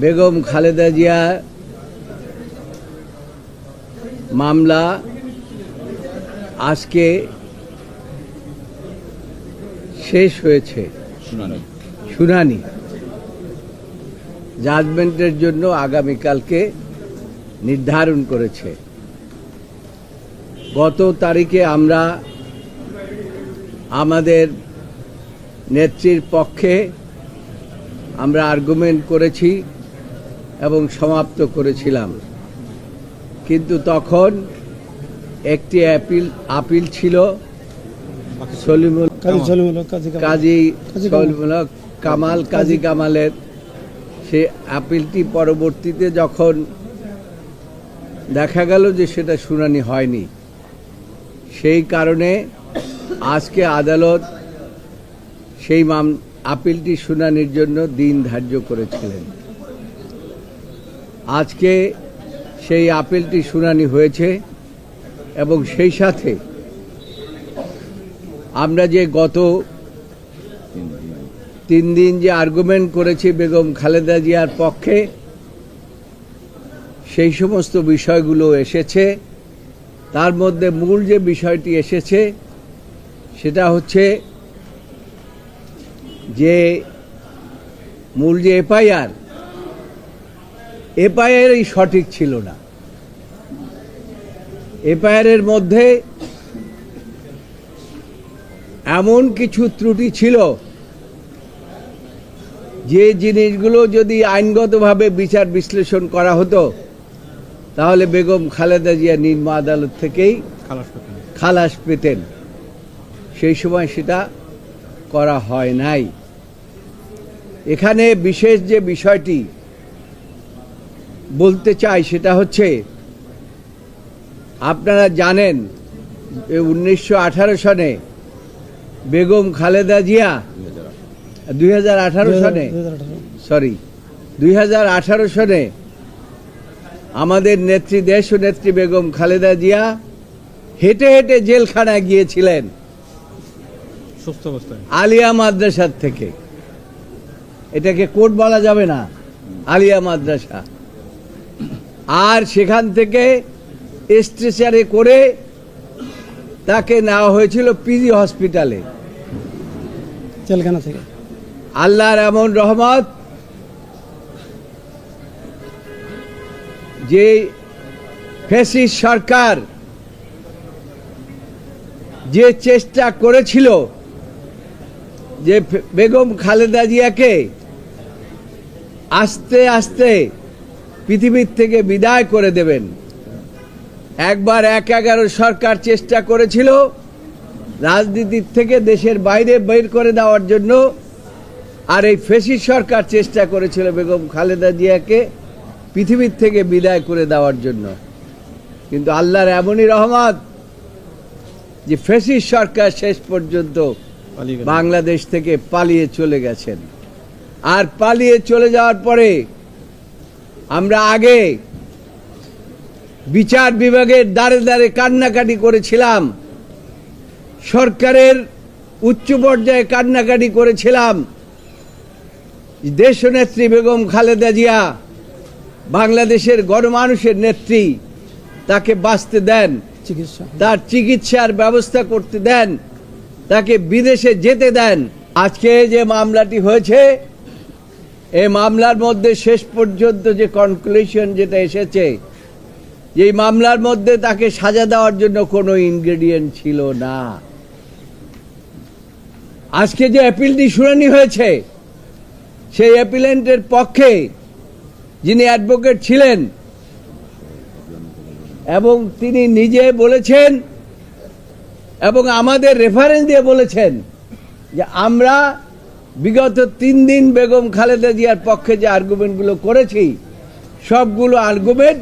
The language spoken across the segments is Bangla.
বেগম খালেদা জিয়া মামলা আজকে শেষ হয়েছে। শুনানি। জাজমেন্টের জন্য আগামীকালকে নির্ধারণ করেছে। গত তারিখে আমরা আমাদের নেত্রীর পক্ষে আমরা আর্গুমেন্ট করেছি। এবং সমাপ্ত করেছিলাম। কিন্তু তখন একটি অ্যাপিল আপিল ছিল সলিমুল কাজী। সলিমুল কামাল। কাজী কামালের সে আপিলটি পরবর্তীতে যখন দেখা গেল যে সেটা শুনানি হয়নি সেই কারণে আজকে আদালত সেই মাম আপিলটি শুনানির জন্য দিন ধার্য করেছিলেন। আজকে সেই আপিলটি শুনানি হয়েছে এবং সেই সাথে আমরা যে গত তিন দিন যে আর্গুমেন্ট করেছি বেগম খালেদা জিয়ার পক্ষে, সেই সমস্ত বিষয়গুলো এসেছে। তার মধ্যে মূল যে বিষয়টি এসেছে, সেটা হচ্ছে যে মূল যে এফআইআর এফআইআরই সঠিক ছিল না। এফআইআরের মধ্যে এমন কিছু ত্রুটি ছিল যে জিনিসগুলো যদি আইনগতভাবে বিচার বিশ্লেষণ করা হতো তাহলে বেগম খালেদা জিয়া নিম্ন আদালত থেকেই খালাস পেতেন। সেই সময় সেটা করা হয় নাই। এখানে বিশেষ যে বিষয়টি বলতে চাই সেটা হচ্ছে আপনারা জানেন উনিশশো আঠারো সনে বেগম খালেদা জিয়া দুই হাজার আঠারো সনে সরি দুই হাজার আঠারো সনে আমাদের নেত্রী দেশ ও নেত্রী বেগম খালেদা জিয়া হেঁটে হেঁটে জেলখানায় গিয়েছিলেন। আলিয়া মাদ্রাসার থেকে। এটাকে কোর্ট বলা যাবে না আলিয়া মাদ্রাসা। আর সেখান থেকে স্ট্রেচারে করে তাকে নেওয়া হয়েছিল পিজি হসপিটালে। জেলখানা থেকে। আল্লাহর এমন রহমত যে ফেসিস সরকার যে চেষ্টা করেছিল যে বেগম খালেদা জিয়াকে আস্তে আস্তে পৃথিবীর থেকে বিদায় করে দেবেন। একবার এক এগারো সরকার চেষ্টা করেছিল রাজনীতির থেকে দেশের বাইরে বের করে দেওয়ার জন্য আর এই ফেসিস সরকার চেষ্টা করেছিল বেগম খালেদা জিয়াকে পৃথিবীর থেকে বিদায় করে দেওয়ার জন্য। কিন্তু আল্লাহর এমনই রহমত যে ফেসিস সরকার শেষ পর্যন্ত বাংলাদেশ থেকে পালিয়ে চলে গেছেন। আর পালিয়ে চলে যাওয়ার পরে আমরা আগে বিচার বিভাগের দ্বারে দ্বারে কান্নাকাটি করেছিলাম। সরকারের উচ্চ পর্যায়ে কান্নাকাটি করেছিলাম। দেশনেত্রী বেগম খালেদা জিয়া বাংলাদেশের গণমানুষের নেত্রী তাকে বাঁচতে দেন। চিকিৎসা। তার চিকিৎসার ব্যবস্থা করতে দেন। তাকে বিদেশে যেতে দেন। আজকে যে মামলাটি হয়েছে এই মামলার মধ্যে শেষ পর্যন্ত যে কনক্লুশন যেটা এসেছে, এই মামলার মধ্যে তাকে সাজা দেওয়ার জন্য কোনো ইনগ্রেডিয়েন্ট ছিল না। আজকে যে অ্যাপিলটি শুনানি হয়েছে, সেই অ্যাপিলেন্টের পক্ষে যিনি অ্যাডভোকেট ছিলেন, এবং তিনি নিজে বলেছেন, এবং আমাদের রেফারেন্স দিয়ে বলেছেন যে আমরা বিগত তিন দিন বেগম খালেদা জিয়ার পক্ষে যে আর্গুমেন্টগুলো করেছি সবগুলো আর্গুমেন্ট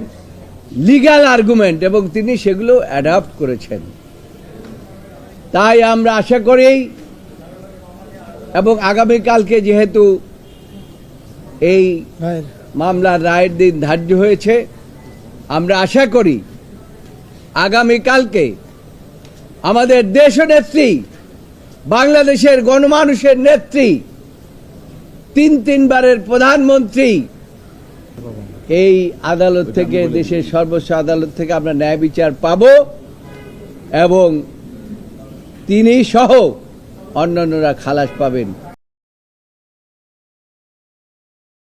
লিগ্যাল আর্গুমেন্ট এবং তিনি সেগুলো অ্যাডাপ্ট করেছেন। তাই আমরা আশা করি এবং আগামীকালকে যেহেতু এই মামলার রায়ের দিন ধার্য হয়েছে আমরা আশা করি আগামীকালকে আমাদের দেশ নেত্রী বাংলাদেশের গণমানুষের নেত্রী, তিন তিনবারের প্রধানমন্ত্রী। এই আদালত থেকে, দেশের সর্বোচ্চ আদালত থেকে আমরা ন্যায় বিচার পাব এবং তিনি সহ অন্যান্যরা খালাস পাবেন।